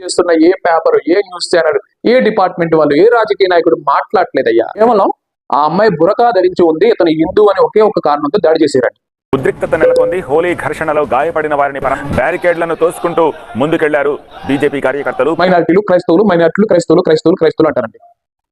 చేస్తున్న ఏ పేపర్ ఏ న్యూస్ ఛానల్ ఏ డిపార్ట్మెంట్ వాళ్ళు ఏ రాజకీయ నాయకుడు మాట్లాడలేదయ్యా కేవలం ఆ అమ్మాయి బురకా ధరించి ఉంది ఇతను హిందూ అని ఒకే ఒక కారణంతో దాడి చేశారండి ఉద్రిక్తత నెలకొంది హోలీ ఘర్షణలో గాయపడిన వారిని బ్యారికేడ్లను తోసుకుంటూ ముందుకెళ్ళారు బీజేపీ కార్యకర్తలు. మైనారిటీలు క్రైస్తవులు మైనారిటీలు క్రైస్తవులు క్రైస్తవులు క్రైస్తవులు అంటారండి.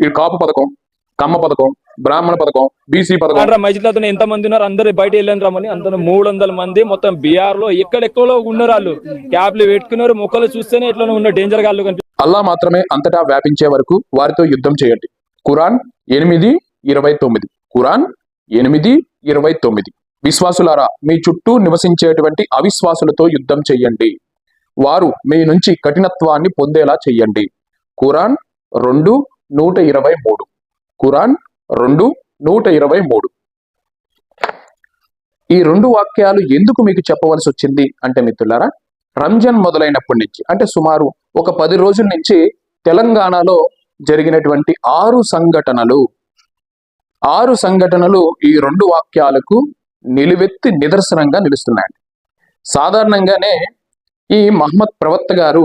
ఈ కాపు పథకం కమ్మ పథకం బ్రాహ్మణ పథకం బీసీ పథకం. మహిళలతో ఎంత మంది ఉన్నారు? అందరు బయట వెళ్ళని రమ్మని అందరూ మూడు వందల మంది మొత్తం బీఆర్లో ఎక్కడెక్కడో ఉన్నారు వాళ్ళు క్యాబ్లు పెట్టుకున్నారు మొక్కలు చూస్తేనే ఎట్లా ఉన్న డేంజర్ గాళ్ళు కనిపి అల్లా మాత్రమే అంతటా వ్యాపించే వరకు వారితో యుద్ధం చేయండి. ఖురాన్ ఎనిమిది ఇరవై తొమ్మిది. ఖురాన్ ఎనిమిది ఇరవై తొమ్మిది. విశ్వాసులారా మీ చుట్టూ నివసించేటువంటి అవిశ్వాసులతో యుద్ధం చెయ్యండి వారు మీ నుంచి కఠినత్వాన్ని పొందేలా చెయ్యండి ఖురాన్ రెండు నూట ఇరవై మూడు. ఖురాన్ రెండు నూట ఇరవై మూడు. ఈ రెండు వాక్యాలు ఎందుకు మీకు చెప్పవలసి వచ్చింది అంటే మిత్రులారా రంజాన్ మొదలైనప్పటి నుంచి అంటే సుమారు ఒక పది రోజుల నుంచి తెలంగాణలో జరిగినటువంటి ఆరు సంఘటనలు. ఆరు సంఘటనలు ఈ రెండు వాక్యాలకు నిలువెత్తి నిదర్శనంగా నిలుస్తున్నాయండి. సాధారణంగానే ఈ మహమ్మద్ ప్రవక్త గారు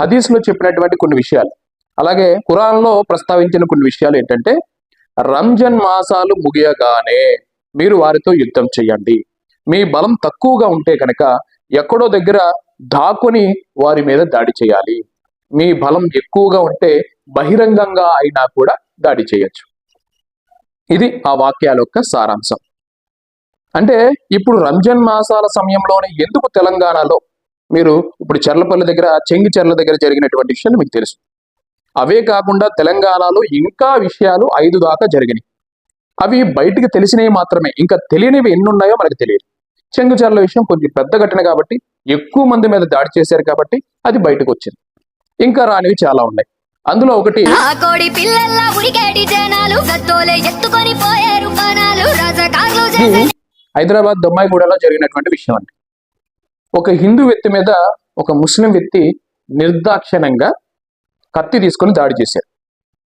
హదీస్లో చెప్పినటువంటి కొన్ని విషయాలు అలాగే ఖురాన్లో ప్రస్తావించిన కొన్ని విషయాలు ఏంటంటే రంజాన్ మాసాలు ముగియగానే మీరు వారితో యుద్ధం చేయండి. మీ బలం తక్కువగా ఉంటే కనుక ఎక్కడో దగ్గర దాక్కుని వారి మీద దాడి చేయాలి. మీ బలం ఎక్కువగా ఉంటే బహిరంగంగా అయినా కూడా దాడి చేయొచ్చు. ఇది ఆ వాక్యాల యొక్క సారాంశం. అంటే ఇప్పుడు రంజాన్ మాసాల సమయంలోనే ఎందుకు తెలంగాణలో మీరు ఇప్పుడు చెర్లపల్లి దగ్గర చెంగి చెర్ల దగ్గర జరిగినటువంటి విషయాలు మీకు తెలుసు. అవే కాకుండా తెలంగాణలో ఇంకా విషయాలు ఐదు దాకా జరిగినాయి. అవి బయటికి తెలిసినవి మాత్రమే. ఇంకా తెలియనివి ఎన్ని ఉన్నాయో మనకు తెలియదు. చెంగుచర్ల విషయం కొంచెం పెద్ద ఘటన కాబట్టి ఎక్కువ మంది మీద దాడి చేశారు కాబట్టి అది బయటకు వచ్చింది. ఇంకా రానివి చాలా ఉన్నాయి. అందులో ఒకటి హైదరాబాద్ దొమ్మాయిగూడలో జరిగినటువంటి విషయం అండి. ఒక హిందూ వ్యక్తి మీద ఒక ముస్లిం వ్యక్తి నిర్దాక్షిణ్యంగా కత్తి తీసుకొని దాడి చేశారు.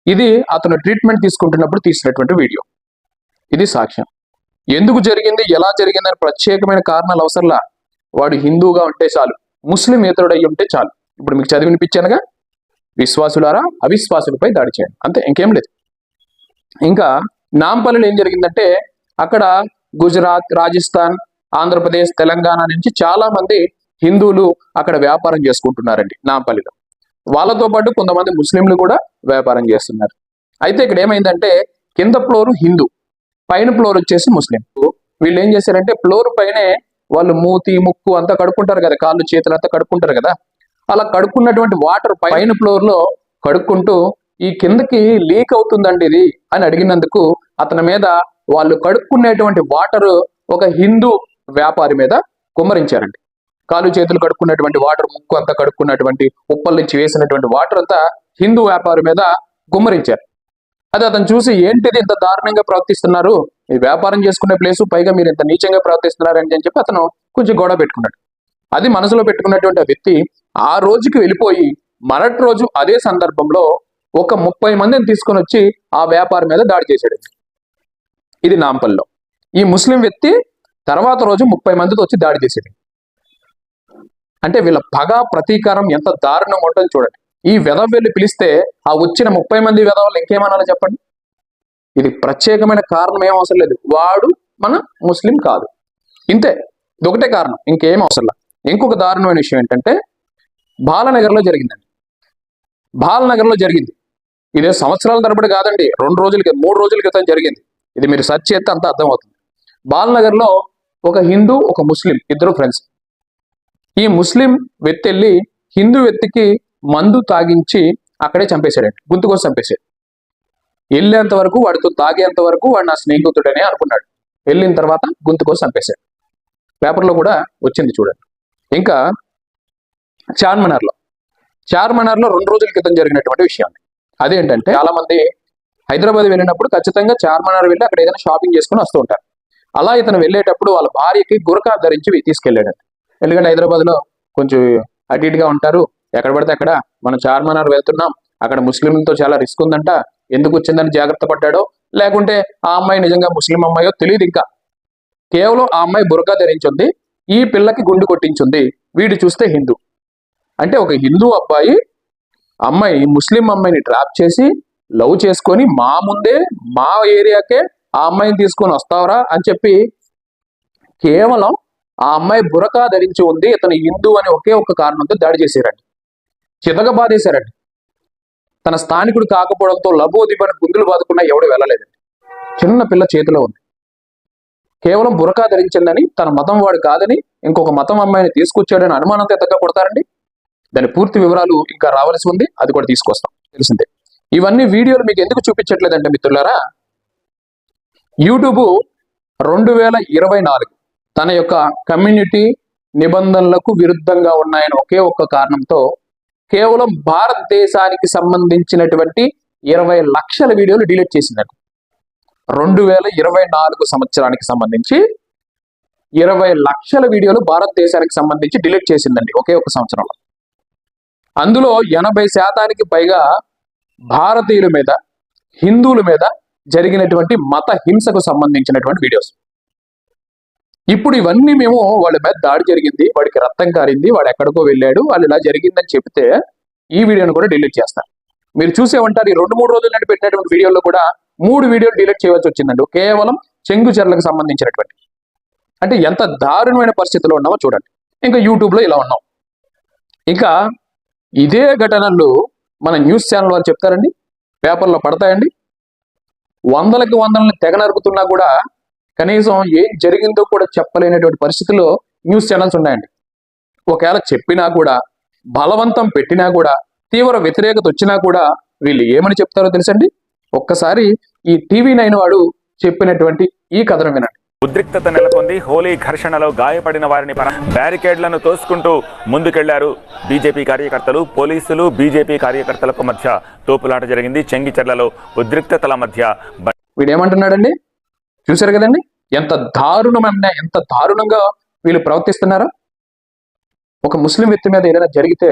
ఇది అతను ట్రీట్మెంట్ తీసుకుంటున్నప్పుడు తీసినటువంటి వీడియో ఇది సాక్ష్యం. ఎందుకు జరిగింది? ఎలా జరిగింది? అని ప్రత్యేకమైన కారణాలు అవసరంలా. వాడు హిందూగా ఉంటే చాలు. ముస్లిం ఇతరుడు అయి ఉంటే చాలు. ఇప్పుడు మీకు చదివి వినిపించానుగా? విశ్వాసులారా అవిశ్వాసులపై దాడి చేయండి. అంతే ఇంకేం లేదు. ఇంకా నాంపల్లిలో ఏం జరిగిందంటే అక్కడ గుజరాత్ రాజస్థాన్ ఆంధ్రప్రదేశ్ తెలంగాణ నుంచి చాలా మంది హిందువులు అక్కడ వ్యాపారం చేసుకుంటున్నారండి నాంపల్లిలో. వాళ్ళతో పాటు కొంతమంది ముస్లింలు కూడా వ్యాపారం చేస్తున్నారు. అయితే ఇక్కడ ఏమైందంటే కింద ఫ్లోర్ హిందూ పైన ఫ్లోర్ వచ్చేసి ముస్లిం. వీళ్ళు ఏం చేశారంటే ఫ్లోర్ పైనే వాళ్ళు మూతి ముక్కు అంతా కడుక్కుంటారు కదా కాళ్ళు చేతులు అంతా కడుక్కుంటారు కదా. అలా కడుక్కున్నటువంటి వాటర్ పైన ఫ్లోర్లో కడుక్కుంటూ ఈ కిందకి లీక్ అవుతుందండి ఇది అని అడిగినందుకు అతని మీద వాళ్ళు కడుక్కునేటువంటి వాటర్ ఒక హిందూ వ్యాపారి మీద కుమ్మరించారండి. కాలు చేతులు కడుక్కున్నటువంటి వాటర్ ముక్కు అంతా కడుక్కున్నటువంటి ఉప్పల నుంచి వేసినటువంటి వాటర్ అంతా హిందూ వ్యాపారి మీద గుమ్మరించారు. అది అతను చూసి ఏంటిది ఇంత దారుణంగా ప్రవర్తిస్తున్నారు? ఈ వ్యాపారం చేసుకునే ప్లేసు పైగా మీరు ఇంత నీచంగా ప్రవర్తిస్తున్నారు అని చెప్పి అతను కొంచెం గొడవ పెట్టుకున్నాడు. అది మనసులో పెట్టుకున్నటువంటి ఆ వ్యక్తి ఆ రోజుకి వెళ్ళిపోయి మరటి రోజు అదే సందర్భంలో ఒక ముప్పై మందిని తీసుకొని వచ్చి ఆ వ్యాపారం మీద దాడి చేశాడు. ఇది నాంపల్లో ఈ ముస్లిం వ్యక్తి తర్వాత రోజు ముప్పై మందితో వచ్చి దాడి చేశాడు. అంటే వీళ్ళ పగ ప్రతీకారం ఎంత దారుణం ఉంటుందో చూడండి. ఈ వెధవ వెళ్ళి పిలిస్తే ఆ వచ్చిన ముప్పై మంది వెధవలు ఇంకేమనాలో చెప్పండి? ఇది ప్రత్యేకమైన కారణం ఏం అవసరం లేదు. వాడు మన ముస్లిం కాదు. ఇంతే. ఇదొకటే ఒకటే కారణం. ఇంకేం అవసరం లేదు. ఇంకొక దారుణమైన విషయం ఏంటంటే బాలనగర్లో జరిగిందండి. బాలనగర్లో జరిగింది. ఇదే సంవత్సరాల తరబడి కాదండి. రెండు రోజుల క్రితం మూడు రోజుల క్రితం జరిగింది. ఇది మీరు సెర్చ్ చేస్తే అంత అర్థమవుతుంది. బాలనగర్లో ఒక హిందూ ఒక ముస్లిం ఇద్దరు ఫ్రెండ్స్ ఈ ముస్లిం వ్యక్తి వెళ్ళి హిందూ వ్యక్తికి మందు తాగించి అక్కడే చంపేశాడండి గుంతు కోసం చంపేశాడు. వెళ్ళేంత వరకు వాడితో తాగేంత వరకు వాడు నా స్నేహితుడనే అనుకున్నాడు. వెళ్ళిన తర్వాత గుంతు కోసం చంపేశాడు. పేపర్లో కూడా వచ్చింది చూడండి. ఇంకా చార్మినార్లో. చార్మినార్లో రెండు రోజుల క్రితం జరిగినటువంటి విషయం అదేంటంటే చాలా మంది హైదరాబాద్ వెళ్ళినప్పుడు ఖచ్చితంగా చార్మినార్ వెళ్ళి అక్కడ ఏదైనా షాపింగ్ చేసుకుని వస్తూ ఉంటారు. అలా ఇతను వెళ్ళేటప్పుడు వాళ్ళ భార్యకి గురకా ధరించి తీసుకెళ్ళాడు ఎందుకంటే హైదరాబాద్లో కొంచెం అటు ఇటుగా ఉంటారు. ఎక్కడ పడితే అక్కడ మనం చార్మినార్ వెళ్తున్నాం. అక్కడ ముస్లింలతో చాలా రిస్క్ ఉందంట. ఎందుకు వచ్చిందని జాగ్రత్త పడ్డాడో లేకుంటే ఆ అమ్మాయి నిజంగా ముస్లిం అమ్మాయో తెలియదు ఇంకా. కేవలం ఆ అమ్మాయి బురకా ధరించింది. ఈ పిల్లకి గుండు కొట్టించింది. వీడు చూస్తే హిందూ. అంటే ఒక హిందూ అబ్బాయి అమ్మాయి ముస్లిం అమ్మాయిని ట్రాప్ చేసి లవ్ చేసుకొని మా ముందే మా ఏరియాకే ఆ అమ్మాయిని తీసుకొని వస్తావరా అని చెప్పి కేవలం ఆ అమ్మాయి బురకా ధరించి ఉంది ఇతను హిందూ అని ఒకే ఒక్క కారణంతో దాడి చేశారండి చితక బాధేశారండి తన స్థానికుడు కాకపోవడంతో లబోదిబని గుందులు బాదుకున్నా ఎవడు వెళ్ళలేదండి చిన్న పిల్ల చేతిలో ఉంది. కేవలం బురకా ధరించిందని తన మతం వాడు కాదని ఇంకొక మతం అమ్మాయిని తీసుకొచ్చాడని అనుమానంతో ఎత్తగా కొడతారండి? దాని పూర్తి వివరాలు ఇంకా రావాల్సి ఉంది అది కూడా తీసుకొస్తాం తెలిసిందే. ఇవన్నీ వీడియోలు మీకు ఎందుకు చూపించట్లేదంటే మిత్రులారా యూట్యూబ్ రెండు వేల ఇరవై నాలుగు. తన యొక్క కమ్యూనిటీ నిబంధనలకు విరుద్ధంగా ఉన్నాయని ఒకే ఒక్క కారణంతో కేవలం భారతదేశానికి సంబంధించినటువంటి ఇరవై లక్షల వీడియోలు డిలీట్ చేసిందండి రెండు వేల ఇరవై నాలుగు సంవత్సరానికి సంబంధించి ఇరవై లక్షల వీడియోలు భారతదేశానికి సంబంధించి డిలీట్ చేసిందండి ఒకే ఒక సంవత్సరంలో. అందులో ఎనభై శాతానికి పైగా భారతీయుల మీద హిందువుల మీద జరిగినటువంటి మత హింసకు సంబంధించినటువంటి వీడియోస్. ఇప్పుడు ఇవన్నీ మేము వాళ్ళ మీద దాడి జరిగింది వాడికి రక్తం కారింది వాడు ఎక్కడికో వెళ్ళాడు వాళ్ళు ఇలా జరిగిందని చెప్తే ఈ వీడియోను కూడా డిలీట్ చేస్తారు. మీరు చూసే ఉంటారు ఈ రెండు మూడు రోజుల నుండి పెట్టినటువంటి వీడియోలో కూడా మూడు వీడియోలు డిలీట్ చేయవలసి వచ్చిందండి. కేవలం చెంగుచెర్లకు సంబంధించినటువంటి. అంటే ఎంత దారుణమైన పరిస్థితిలో ఉన్నామో చూడండి. ఇంకా యూట్యూబ్లో ఇలా ఉన్నాం. ఇంకా ఇదే ఘటనలు మన న్యూస్ ఛానల్ వాళ్ళు చెప్తారండి. పేపర్లో పడతాయండి. వందలకి వందలని తెగ నరుకుతున్నా కూడా కనీసం ఏం జరిగిందో కూడా చెప్పలేనటువంటి పరిస్థితుల్లో న్యూస్ ఛానల్స్ ఉన్నాయండి. ఒకవేళ చెప్పినా కూడా బలవంతం పెట్టినా కూడా తీవ్ర వ్యతిరేకత వచ్చినా కూడా వీళ్ళు ఏమని చెప్తారో తెలుసండి? ఒక్కసారి ఈ టీవీ నైన్ వాడు చెప్పినటువంటి ఈ కథనం వినండి. ఉద్రిక్తత నెలకొంది హోలీ ఘర్షణలో గాయపడిన వారిని పర బ్యారికేడ్లను తోసుకుంటూ ముందుకెళ్ళారు బీజేపీ కార్యకర్తలు. పోలీసులు బీజేపీ కార్యకర్తలకు మధ్య తోపులాట జరిగింది. చెంగిచెర్లలో ఉద్రిక్తతల మధ్య బ- వీడు ఏమంటున్నాడండి చూశారు కదండి? ఎంత దారుణమైన ఎంత దారుణంగా వీళ్ళు ప్రవర్తిస్తున్నారో. ఒక ముస్లిం వ్యక్తి మీద ఏదైనా జరిగితే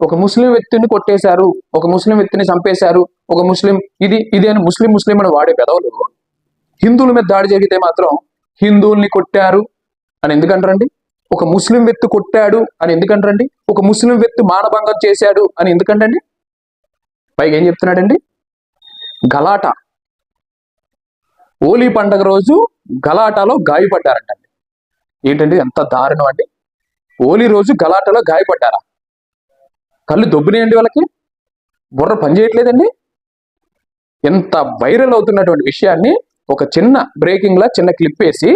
ఒక ముస్లిం వ్యక్తిని కొట్టేశారు ఒక ముస్లిం వ్యక్తిని చంపేశారు ఒక ముస్లిం ఇది ఇది అని ముస్లిం ముస్లిం అని వాడే పెదవులు హిందువుల మీద దాడి జరిగితే మాత్రం హిందువుల్ని కొట్టారు అని ఎందుకంటారండి? ఒక ముస్లిం వ్యక్తి కొట్టాడు అని ఎందుకంటారండి? ఒక ముస్లిం వ్యక్తి మానభంగం చేశాడు అని ఎందుకంటండి పైగా ఏం చెప్తున్నాడండి? గలాటా. హోలీ పండగ రోజు గలాటాలో గాయపడ్డారంటండి ఏంటండి ఎంత దారుణం అండి? హోలీ రోజు గలాటలో గాయపడ్డారా? కళ్ళు దొబ్బినాయండి వాళ్ళకి? బుర్ర పనిచేయట్లేదండి ఎంత వైరల్ అవుతున్నటువంటి విషయాన్ని ఒక చిన్న బ్రేకింగ్ లా చిన్న క్లిప్ వేసి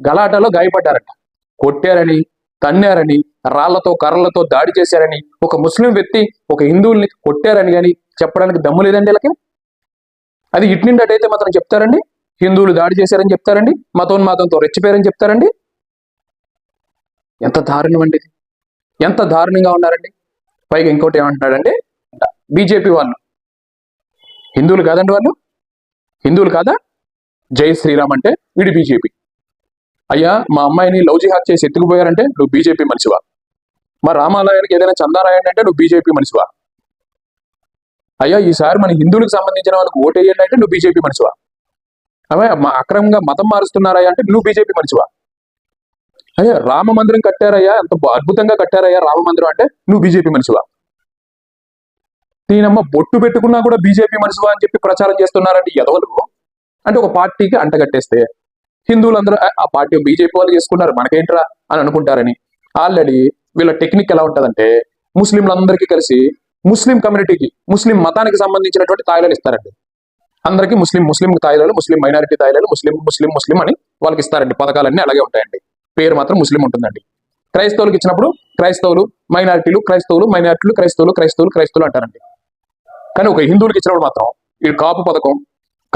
గలాటలో గాయపడ్డారట. కొట్టారని తన్నారని రాళ్ళతో కర్రలతో దాడి చేశారని ఒక ముస్లిం వ్యక్తి ఒక హిందువుల్ని కొట్టారని కానీ చెప్పడానికి దమ్ము లేదండి వీళ్ళకి? అది ఇట్నిండటైతే మాత్రం చెప్తారండి? హిందువులు దాడి చేశారని చెప్తారండి మతోన్మాదంతో రెచ్చిపోయారని చెప్తారండి. ఎంత దారుణం అండి ఇది. ఎంత దారుణంగా ఉన్నారండి. పైగా ఇంకోటి ఏమంటున్నాడండి బీజేపీ వాళ్ళు. హిందువులు కాదండి వాళ్ళు. హిందువులు కాదా? జై శ్రీరామ్ అంటే వీడి బీజేపీ. అయ్యా మా అమ్మాయిని లవ్ జిహాద్ చేసి ఎత్తుకుపోయారంటే నువ్వు బీజేపీ మనిషివా? మా రామాలయానికి ఏదైనా చందారాయండి అంటే నువ్వు బీజేపీ మనిషివా? అయ్యా ఈసారి మన హిందువులకు సంబంధించిన వాళ్ళకి ఓటేయండి అంటే నువ్వు బీజేపీ మనిషివా? అవే అక్రమంగా మతం మారుస్తున్నారయ్యా అంటే నువ్వు బీజేపీ మనిషివా అయ్యా రామ మందిరం కట్టారయ్యా ఎంత అద్భుతంగా కట్టారయ్యా రామ మందిరం అంటే నువ్వు బీజేపీ మనిషివా దీనమ్మ బొట్టు పెట్టుకున్నా కూడా బీజేపీ మనిషివా అని చెప్పి ప్రచారం చేస్తున్నారండి ఎదవలు అంటే ఒక పార్టీకి అంటగట్టేస్తే హిందువులందరూ "ఆ, పార్టీ బీజేపీ వాళ్ళు చేసుకున్నారు మనకేంట్రా? అని అనుకుంటారని. ఆల్రెడీ వీళ్ళ టెక్నిక్ ఎలా ఉంటదంటే ముస్లింలందరికీ కలిసి ముస్లిం కమ్యూనిటీకి ముస్లిం మతానికి సంబంధించినటువంటి తాయిలాలు ఇస్తారండి. అందరికీ ముస్లిం ముస్లిం తాయిలాలు ముస్లిం మైనారిటీ తాయిలాలు ముస్లిం ముస్లిం ముస్లిం అని వాళ్ళకి ఇస్తారండి. పథకాలన్నీ అలాగే ఉంటాయండి. పేరు మాత్రం ముస్లిం ఉంటుందండి. క్రైస్తవులకు ఇచ్చినప్పుడు క్రైస్తవులు మైనారిటీలు క్రైస్తవులు మైనారిటీలు క్రైస్తవులు క్రైస్తవులు క్రైస్తవులు అంటారండి. కానీ ఒక హిందువులకు ఇచ్చినప్పుడు మాత్రం ఈ కాపు పథకం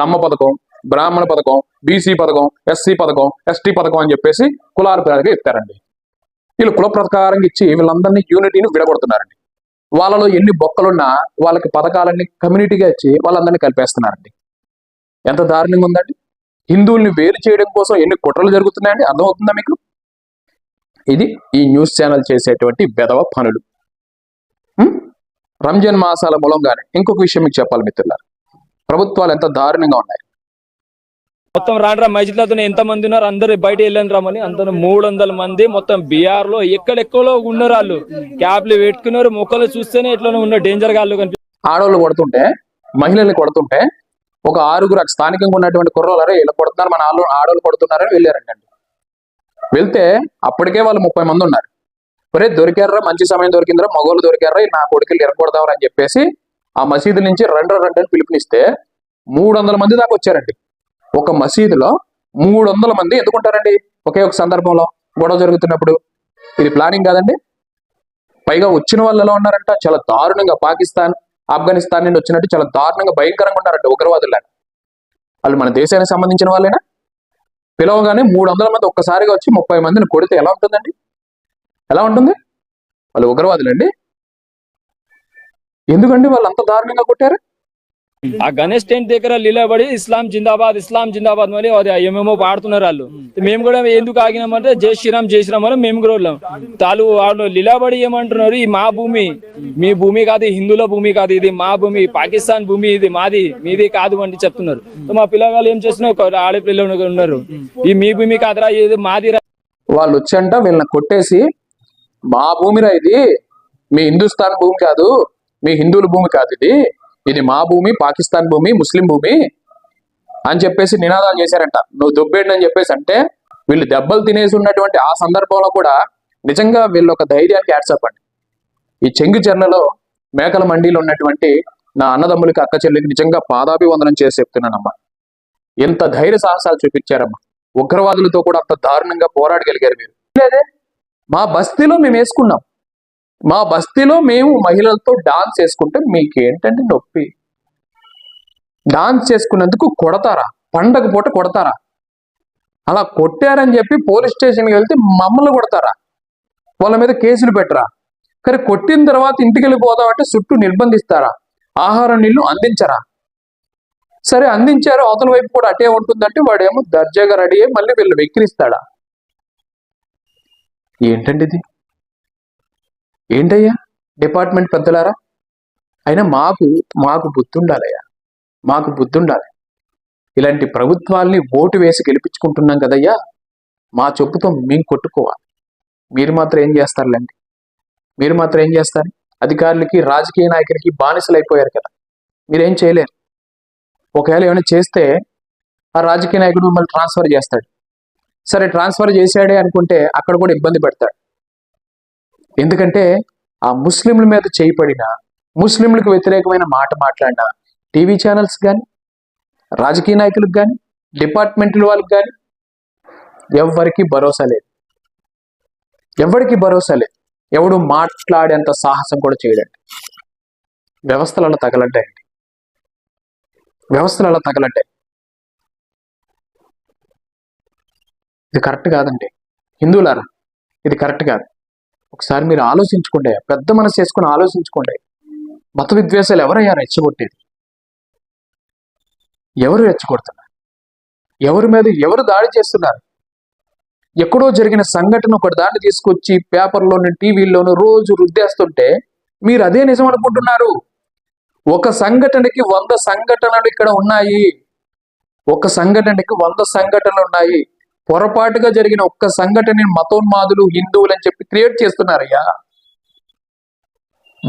కమ్మ పథకం బ్రాహ్మణ పథకం బీసీ పథకం ఎస్సీ పథకం ఎస్టీ పథకం అని చెప్పేసి కులాల పేరుగా ఇస్తారండి. వీళ్ళు కుల ప్రకారంగా ఇచ్చి వీళ్ళందరినీ యూనిటీని విడగొడుతున్నారండి. వాళ్ళలో ఎన్ని బొక్కలున్నా వాళ్ళకి పథకాలన్నీ కమ్యూనిటీగా ఇచ్చి వాళ్ళందరినీ కలిపేస్తున్నారండి. ఎంత దారుణంగా ఉందండి? హిందువుల్ని వేరు చేయడం కోసం ఎన్ని కుట్రలు జరుగుతున్నాయండి? అర్థమవుతుందా మీకు? ఇది ఈ న్యూస్ ఛానల్ చేసేటువంటి బెదవ పనులు? రంజాన్ మాసాల మూలంగానే ఇంకొక విషయం మీకు చెప్పాలి మిత్రులారా. ప్రభుత్వాలు ఎంత దారుణంగా ఉన్నాయి. మొత్తం రాండ్రా మజిద్లతో ఎంత మంది ఉన్నారు? అందరు బయట వెళ్ళని రమ్మని అందరూ మూడు వందల మంది మొత్తం బీఆర్లో ఎక్కడెక్కడో ఉన్నారు వాళ్ళు. క్యాప్లు పెట్టుకున్నారు మొక్కలు చూస్తేనే ఎట్లా ఉన్న డేంజర్గా ఆడవాళ్ళు కొడుతుంటే మహిళల్ని కొడుతుంటే ఒక ఆరుగురు స్థానికంగా ఉన్నటువంటి కుర్రోలరే వీళ్ళు కొడుతున్నారు మన ఆళ్ళు ఆడవాళ్ళు కొడుతున్నారని వెళ్ళారంటండి. వెళ్తే అప్పటికే వాళ్ళు ముప్పై మంది ఉన్నారు. ఒరే దొరికారా మంచి సమయం దొరికిందిరా మగోళ్ళు దొరికారా నా కొడుకులు ఎరగొడదామని అని చెప్పేసి ఆ మసీదు నుంచి రెండు రెండు అని పిలుపునిస్తే మూడు వందల మంది దాకా వచ్చారండి. ఒక మసీదులో మూడు వందల మంది ఎందుకుంటారండి? ఒకే ఒక సందర్భంలో గొడవ జరుగుతున్నప్పుడు. ఇది ప్లానింగ్ కాదండి. పైగా వచ్చిన వాళ్ళు ఎలా ఉన్నారంట? చాలా దారుణంగా పాకిస్తాన్ ఆఫ్ఘనిస్తాన్ నుండి వచ్చినట్టు చాలా దారుణంగా భయంకరంగా ఉన్నారంట ఉగ్రవాదులు. వాళ్ళు మన దేశానికి సంబంధించిన వాళ్ళేనా? పిలవగానే మూడు వందల మంది ఒక్కసారిగా వచ్చి ముప్పై మందిని కొడితే ఎలా ఉంటుందండి? ఎలా ఉంటుంది? వాళ్ళు ఉగ్రవాదులండి. ఎందుకండి వాళ్ళు అంత దారుణంగా కొట్టారు? ఆ గణేష్ టెంట్ దగ్గర నిలబడి ఇస్లాం జిందాబాద్ ఇస్లాం జిందాబాద్ మరి అది ఏమేమో పాడుతున్నారు వాళ్ళు. మేము కూడా ఎందుకు ఆగినామంటే జై శ్రీరామ్ జై శ్రీరామ్ అని మేము కూడా వెళ్ళాం. తాలు వాళ్ళు నిలబడి ఏమంటున్నారు ఈ మా భూమి మీ భూమి కాదు హిందువుల భూమి కాదు ఇది మా భూమి పాకిస్తాన్ భూమి ఇది మాది మీది కాదు అని చెప్తున్నారు. మా పిల్లగాళ్ళు ఏం చేస్తున్నారు? ఆడపిల్లలు ఉన్నారు. ఈ మీ భూమి కాదురా ఇది మాది వాళ్ళు వచ్చంట వీళ్ళని కొట్టేసి మా భూమిరా ఇది మీ హిందుస్థాన్ భూమి కాదు మీ హిందువుల భూమి కాదు ఇది ఇది మా భూమి పాకిస్తాన్ భూమి ముస్లిం భూమి అని చెప్పేసి నినాదాలు చేశారంట. నువ్వు దుబ్బేండి అని చెప్పేసి అంటే వీళ్ళు దెబ్బలు తినేసి ఉన్నటువంటి ఆ సందర్భంలో కూడా నిజంగా వీళ్ళు ఒక ధైర్యానికి యాడ్సప్ అండి ఈ చెంగు చెర్లలో మేకల మండీలో ఉన్నటువంటి నా అన్నదమ్ములకి అక్క చెల్లికి నిజంగా పాదాభివందనం చేసి చెప్తున్నానమ్మా. ఎంత ధైర్య సాహసాలు చూపించారమ్మా. ఉగ్రవాదులతో కూడా అంత దారుణంగా పోరాడగలిగారు మీరు. లేదే మా బస్తీలో మేము వేసుకున్నాం. మా బస్తీలో మేము మహిళలతో డాన్స్ వేసుకుంటే ఏంటంటే నొప్పి. డాన్స్ చేసుకున్నందుకు కొడతారా? పండగ పూట కొడతారా? అలా కొట్టారని చెప్పి పోలీస్ స్టేషన్కి వెళ్తే మమ్మల్ని కొడతారా? వాళ్ళ మీద కేసులు పెట్టరా? కానీ కొట్టిన తర్వాత ఇంటికి వెళ్ళిపోదామంటే చుట్టూ నిర్బంధిస్తారా? ఆహారం నీళ్ళు అందించరా? సరే అందించారు. అవతల వైపు కూడా అటే ఉంటుందంటే వాడేమో దర్జాగా రెడీ అయ్యి మళ్ళీ వీళ్ళు వెక్కిరిస్తాడా? ఏంటండి ఇది? ఏంటయ్యా? డిపార్ట్మెంట్ పెద్దలారా? అయినా మాకు మాకు బుద్ధుండాలయ్యా. మాకు బుద్ధుండాలి. ఇలాంటి ప్రభుత్వాల్ని ఓటు వేసి గెలిపించుకుంటున్నాం కదయ్యా? మా చెప్పుతో మేము కొట్టుకోవాలి. మీరు మాత్రం ఏం చేస్తారులేండి? మీరు మాత్రం ఏం చేస్తారు? అధికారులకి రాజకీయ నాయకులకి బానిసలు అయిపోయారు కదా. మీరేం చేయలేరు. ఒకవేళ ఏమైనా చేస్తే ఆ రాజకీయ నాయకుడు మిమ్మల్ని ట్రాన్స్ఫర్ చేస్తాడు. సరే ట్రాన్స్ఫర్ చేశాడే అనుకుంటే అక్కడ కూడా ఇబ్బంది పెడతాడు. ఎందుకంటే ఆ ముస్లింల మీద చేయబడిన ముస్లింలకు వ్యతిరేకమైన మాట మాట్లాడిన టీవీ ఛానల్స్ కానీ రాజకీయ నాయకులకు కానీ డిపార్ట్మెంట్ల వాళ్ళకి కానీ ఎవరికి భరోసా లేదు. ఎవరికి భరోసా లేదు. ఎవడు మాట్లాడేంత సాహసం కూడా చేయడండి. వ్యవస్థలు అలా తగలంటాయండి వ్యవస్థలు అలా తగలంటాయి ఇది కరెక్ట్ కాదండి. హిందువులారా ఇది కరెక్ట్ కాదు. ఒకసారి మీరు ఆలోచించుకోండి. పెద్ద మనసు చేసుకుని ఆలోచించుకోండి. మత విద్వేషాలు ఎవరయ్యా రెచ్చగొట్టేది? ఎవరు రెచ్చగొడుతున్నారు? ఎవరి మీద ఎవరు దాడి చేస్తున్నారు? ఎక్కడో జరిగిన సంఘటన ఒకటి దాన్ని తీసుకొచ్చి పేపర్లోను టీవీల్లోను రోజు రుద్దేస్తుంటే మీరు అదే నిజం అనుకుంటున్నారు. ఒక సంఘటనకి వంద సంఘటనలు ఇక్కడ ఉన్నాయి. ఒక సంఘటనకి వంద సంఘటనలు ఉన్నాయి. పొరపాటుగా జరిగిన ఒక్క సంఘటన మతోన్మాదులు హిందువులు అని చెప్పి క్రియేట్ చేస్తున్నారయ్యా.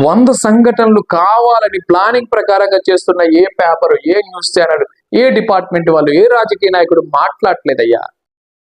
వంద సంఘటనలు కావాలని ప్లానింగ్ ప్రకారంగా చేస్తున్న ఏ పేపర్ ఏ న్యూస్ ఛానల్ ఏ డిపార్ట్మెంట్ వాళ్ళు ఏ రాజకీయ నాయకుడు మాట్లాడలేదయ్యా